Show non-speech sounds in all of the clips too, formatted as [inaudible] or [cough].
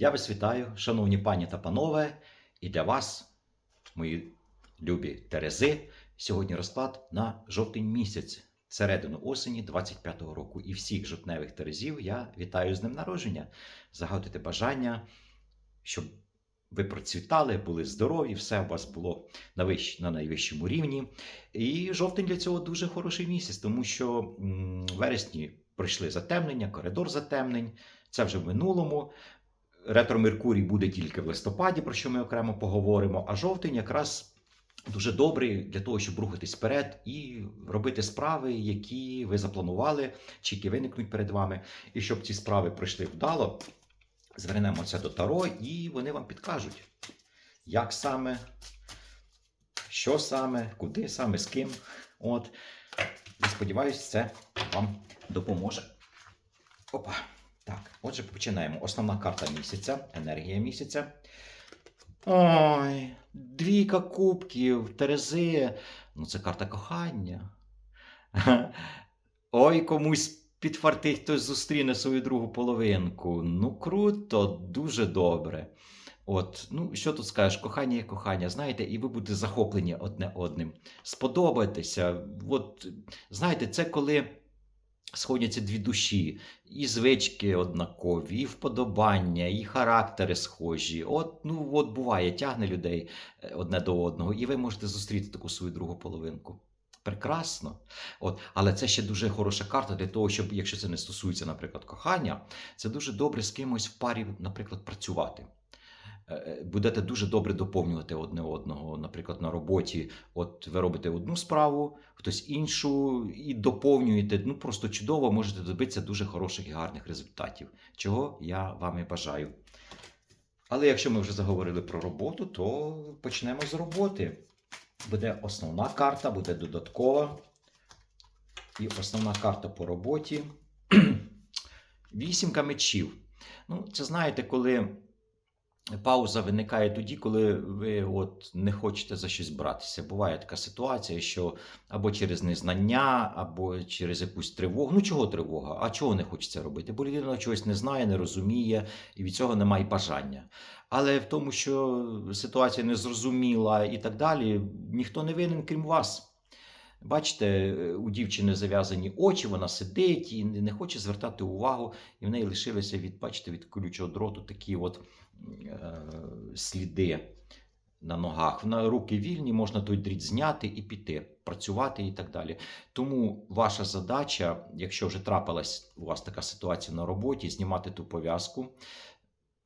Я вас вітаю, шановні пані та панове, і для вас, мої любі Терези, сьогодні розклад на жовтень місяць, середину осені 25-го року. І всіх жовтневих Терезів я вітаю з днем народження. Загадуйте бажання, щоб ви процвітали, були здорові, все у вас було на, вищ... на найвищому рівні. І жовтень для цього дуже хороший місяць, тому що в вересні пройшли затемнення, коридор затемнень. Це вже в минулому. Ретро Меркурій буде тільки в листопаді, про що ми окремо поговоримо. А жовтень якраз дуже добрий для того, щоб рухатись вперед і робити справи, які ви запланували, чи які виникнуть перед вами. І щоб ці справи пройшли вдало, звернемо це до Таро, і вони вам підкажуть, як саме, що саме, куди саме, з ким. От. І сподіваюсь, це вам допоможе. Опа. Так, отже, починаємо. Основна карта місяця, енергія місяця. Ой, двійка кубків, Терези. Ну, це карта кохання. [laughs] Ой, комусь підфартить, хтось зустріне свою другу половинку. Ну, круто, дуже добре. От, ну що тут скажеш, кохання є кохання, знаєте, і ви будете захоплені одне одним. Сподобайтеся. От, знаєте, це коли сходяться дві душі, і звички однакові, і вподобання, і характери схожі. От, ну, от буває, тягне людей е, одне до одного, і ви можете зустріти таку свою другу половинку. Прекрасно. От, але це ще дуже хороша карта для того, щоб, якщо це не стосується, наприклад, кохання, це дуже добре з кимось в парі, наприклад, працювати. Е, е, Будете дуже добре доповнювати одне одного. Наприклад, на роботі, от ви робите одну справу, хтось іншу, і доповнюєте. Ну просто чудово, можете добитися дуже хороших і гарних результатів, чого я вам і бажаю. Але якщо ми вже заговорили про роботу, то почнемо з роботи. Буде основна карта, буде додаткова. І основна карта по роботі. [clears throat] Вісімка мечів. Ну, це знаєте, коли пауза виникає тоді, коли ви от не хочете за щось братися. Буває така ситуація, що або через незнання, або через якусь тривогу. Ну, чого тривога? А чого не хочеться робити? Бо людина чогось не знає, не розуміє, і від цього немає бажання. Але в тому, що ситуація незрозуміла і так далі, ніхто не винен, крім вас. Бачите, у дівчини зав'язані очі, вона сидить і не хоче звертати увагу, і в неї лишилися від, бачите, від колючого дроту такі от е, сліди на ногах. На руки вільні, можна той дріт зняти і піти, працювати і так далі. Тому ваша задача, якщо вже трапилась у вас така ситуація на роботі, знімати ту пов'язку.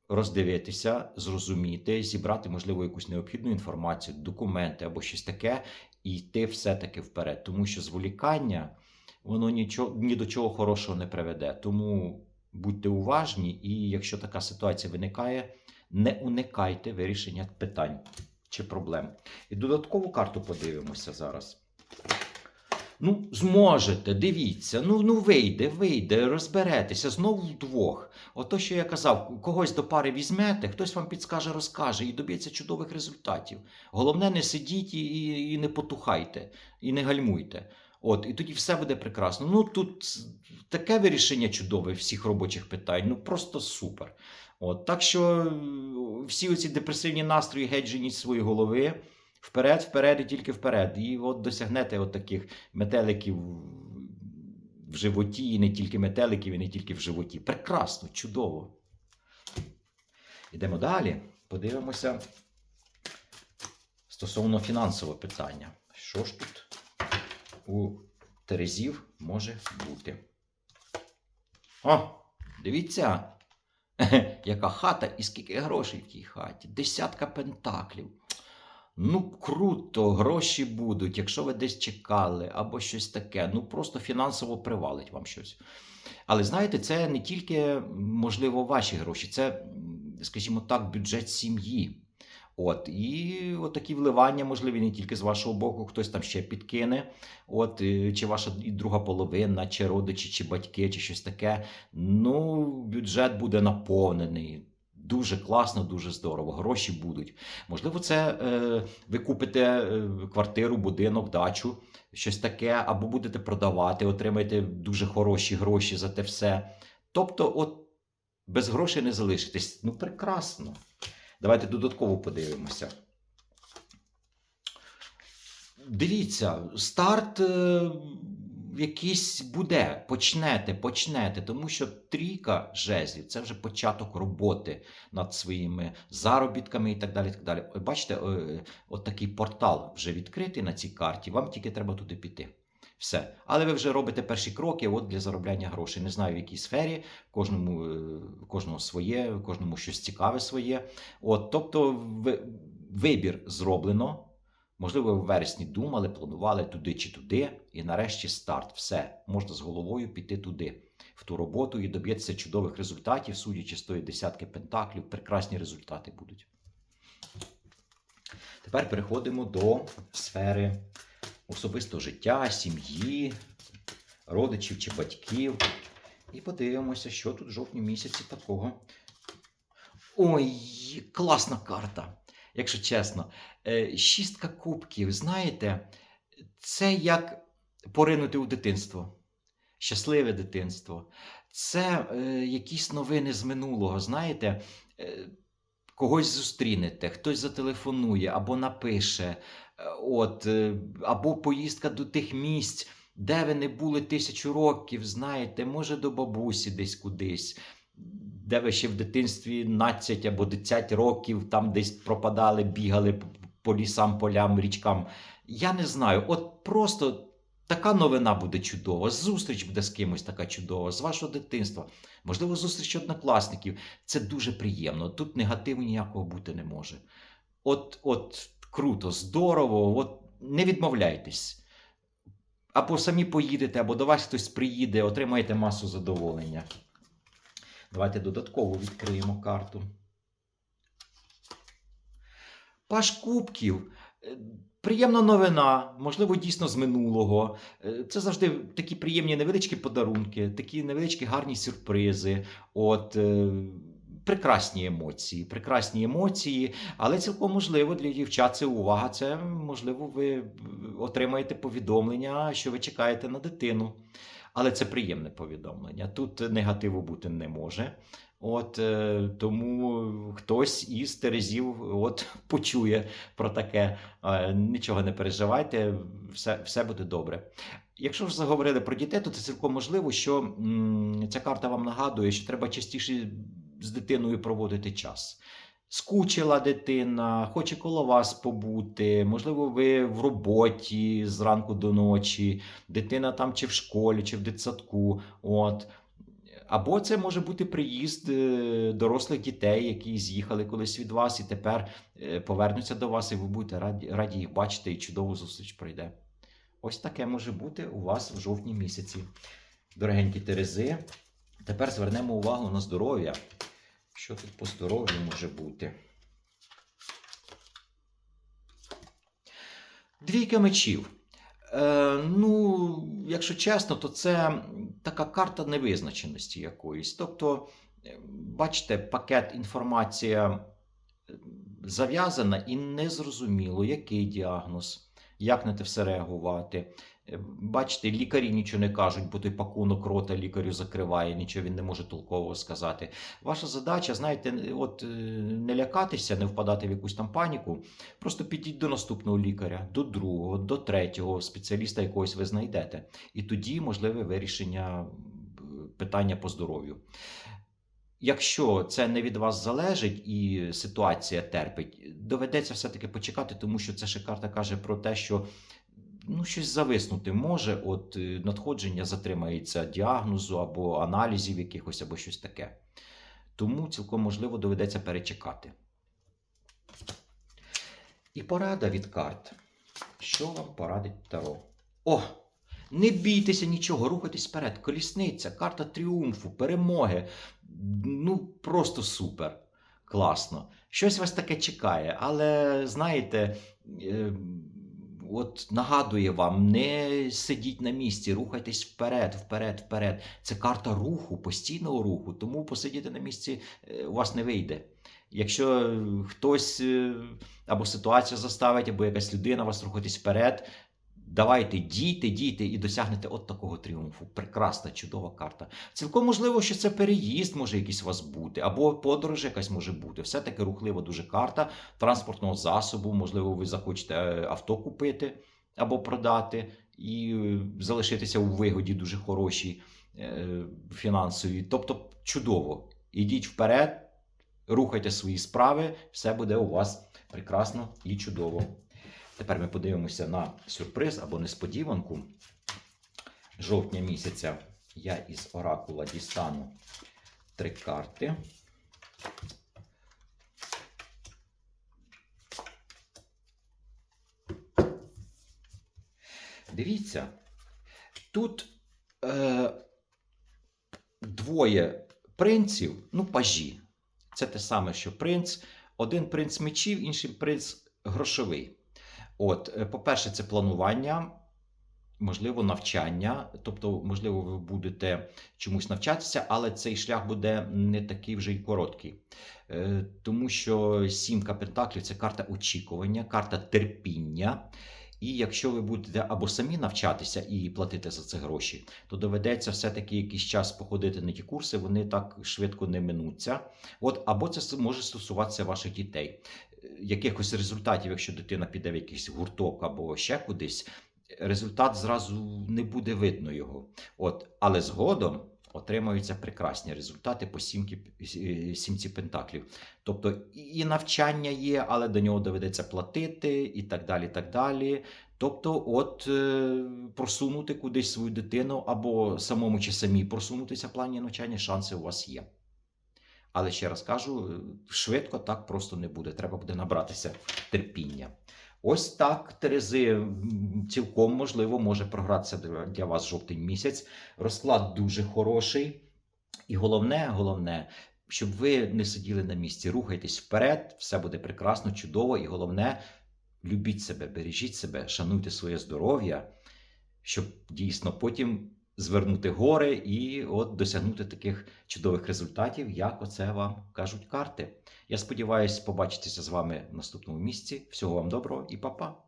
Роздивитися, зрозуміти, зібрати, можливо, якусь необхідну інформацію, документи або щось таке, і йти все-таки вперед. Тому що зволікання воно нічого, ні до чого хорошого не приведе. Тому будьте уважні, і якщо така ситуація виникає, не уникайте вирішення питань чи проблем. І додаткову карту подивимося зараз. Ну, зможете, дивіться, ну ну вийде, вийде, розберетеся знову вдвох. Ото, що я казав, когось до пари візьмете, хтось вам підскаже, розкаже і доб'ється чудових результатів. Головне, не сидіть і, і, і не потухайте, і не гальмуйте. От, і тоді все буде прекрасно. Ну тут таке вирішення чудове всіх робочих питань, ну просто супер. От, так що всі оці депресивні настрої геть женіть з своєї голови. Вперед, вперед і тільки вперед. І от досягнете от таких метеликів в животі, і не тільки метеликів, і не тільки в животі. Прекрасно, чудово. Йдемо далі. Подивимося стосовно фінансового питання. Що ж тут у Терезів може бути? О, дивіться, [laughs] яка хата і скільки грошей в тій хаті. Десятка пентаклів. Ну, круто, гроші будуть, якщо ви десь чекали або щось таке. Ну, просто фінансово привалить вам щось. Але знаєте, це не тільки, можливо, ваші гроші, це, скажімо так, бюджет сім'ї. От, і от такі вливання можливі не тільки з вашого боку, хтось там ще підкине, от, е, чи ваша друга половина, чи родичі, чи батьки, чи щось таке. Ну, бюджет буде наповнений. Дуже класно, дуже здорово. Гроші будуть. Можливо, це е, ви купите е, квартиру, будинок, дачу, щось таке, або будете продавати, отримаєте дуже хороші гроші за те все. Тобто, от Без грошей не залишитесь. Ну, прекрасно. Давайте додатково подивимося. Дивіться, старт е, якийсь буде. Почнете, почнете, тому що трійка жезлів це вже початок роботи над своїми заробітками і так далі. так далі. Бачите, е, от такий портал вже відкритий на цій карті. Вам тільки треба туди піти. Все. Але ви вже робите перші кроки от для заробляння грошей. Не знаю, в якій сфері, кожному, е, кожного своє, кожному щось цікаве своє. От, тобто, ви- вибір зроблено. Можливо, ви в вересні думали, планували туди чи туди, і нарешті старт. Все, можна з головою піти туди, в ту роботу і доб'єтися чудових результатів, судячи з тої десятки пентаклів, прекрасні результати будуть. Тепер переходимо до сфери особистого життя, сім'ї, родичів чи батьків. І подивимося, що тут в жовтні місяці такого. Ой, класна карта, якщо чесно. Е, Шістка кубків, знаєте, це як поринути у дитинство. Щасливе дитинство. Це е, якісь новини з минулого. Знаєте, е, когось зустрінете, хтось зателефонує або напише, е, от, е, або поїздка до тих місць, де ви не були тисячу років, знаєте, може до бабусі десь кудись, де ви ще в дитинстві 12 або 10 років там десь пропадали, бігали по- лісам, полям, річкам. Я не знаю, от просто така новина буде чудова, зустріч буде з кимось така чудова, з вашого дитинства, можливо, зустріч однокласників. Це дуже приємно. Тут негативу ніякого бути не може. От, от круто, здорово, от не відмовляйтесь. Або самі поїдете, або до вас хтось приїде, отримаєте масу задоволення. Давайте додатково відкриємо карту. Паш Кубків. Е, Приємна новина, можливо, дійсно з минулого. Е, Це завжди такі приємні невеличкі подарунки, такі невеличкі гарні сюрпризи. От, е, прекрасні емоції, прекрасні емоції, але цілком можливо для дівчат це увага. Це можливо, ви отримаєте повідомлення, що ви чекаєте на дитину. Але це приємне повідомлення. Тут негативу бути не може. От е, тому хтось із Терезів от [laughs] почує про таке. Е, Нічого не переживайте, все, все буде добре. Якщо ж заговорили про дітей, то це цілком можливо, що м, ця карта вам нагадує, що треба частіше з дитиною проводити час. Скучила дитина, хоче коло вас побути, можливо, ви в роботі зранку до ночі, дитина там чи в школі, чи в дитсадку. От. Або це може бути приїзд е, дорослих дітей, які з'їхали колись від вас і тепер е, повернуться до вас, і ви будете раді, раді їх бачити, і чудову зустріч пройде. Ось таке може бути у вас в жовтні місяці. Дорогенькі Терези, тепер звернемо увагу на здоров'я. Що тут по здоров'ю може бути? Двійка мечів. Е, ну, якщо чесно, то це така карта невизначеності якоїсь. Тобто, е, бачите, пакет інформація зав'язана і незрозуміло, який діагноз, як на те все реагувати. Е, Бачите, лікарі нічого не кажуть, бо той пакунок рота лікарю закриває, нічого він не може толково сказати. Ваша задача, знаєте, от е, не лякатися, не впадати в якусь там паніку. Просто підіть до наступного лікаря, до другого, до третього спеціаліста якогось ви знайдете. І тоді можливе вирішення питання по здоров'ю. Якщо це не від вас залежить і ситуація терпить, доведеться все-таки почекати, тому що це ще карта каже про те, що ну, щось зависнути може, от е, надходження затримається діагнозу або аналізів якихось, або щось таке. Тому цілком можливо доведеться перечекати. І порада від карт. Що вам порадить Таро? О! Не бійтеся нічого, рухайтесь вперед. Колісниця, карта тріумфу, перемоги. Ну, просто супер. Класно. Щось вас таке чекає, але знаєте, е, от нагадує вам, не сидіть на місці, рухайтесь вперед, вперед, вперед. Це карта руху, постійного руху, тому посидіти на місці е, у вас не вийде. Якщо хтось е, або ситуація заставить, або якась людина вас рухатись вперед, Давайте дійте, дійте і досягнете от такого тріумфу. Прекрасна, чудова карта. Цілком можливо, що це переїзд може якийсь у вас бути, або подорож якась може бути. Все-таки рухлива дуже карта транспортного засобу. Можливо, ви захочете е, авто купити або продати і залишитися у вигоді дуже хорошій е, фінансовій. Тобто чудово. Ідіть вперед, рухайте свої справи, все буде у вас прекрасно і чудово. Тепер ми подивимося на сюрприз або несподіванку. Жовтня місяця я із оракула дістану три карти. Дивіться, тут е, двоє принців, ну, пажі. Це те саме, що принц. Один принц мечів, інший принц грошовий. От, е, по-перше, це планування, можливо, навчання. Тобто, можливо, ви будете чомусь навчатися, але цей шлях буде не такий вже й короткий. Е, Тому що сімка пентаклів це карта очікування, карта терпіння. І якщо ви будете або самі навчатися і платити за це гроші, то доведеться все-таки якийсь час походити на ті курси, вони так швидко не минуться. От, або це може стосуватися ваших дітей. Якихось результатів, якщо дитина піде в якийсь гурток або ще кудись, результат зразу не буде видно його. От, але згодом отримаються прекрасні результати по сімки, е, сімці пентаклів. Тобто і навчання є, але до нього доведеться платити, і так далі. так далі. Тобто, от е, просунути кудись свою дитину або самому чи самі просунутися в плані навчання, шанси у вас є. Але ще раз кажу, швидко так просто не буде. Треба буде набратися терпіння. Ось так, Терези, цілком можливо може програтися для- вас жовтий місяць. Розклад дуже хороший. І головне, головне, щоб ви не сиділи на місці, рухайтесь вперед, все буде прекрасно, чудово, і головне, любіть себе, бережіть себе, шануйте своє здоров'я, щоб дійсно потім звернути гори і от досягнути таких чудових результатів, як оце вам кажуть карти. Я сподіваюся побачитися з вами в наступному місці. Всього вам доброго і па-па!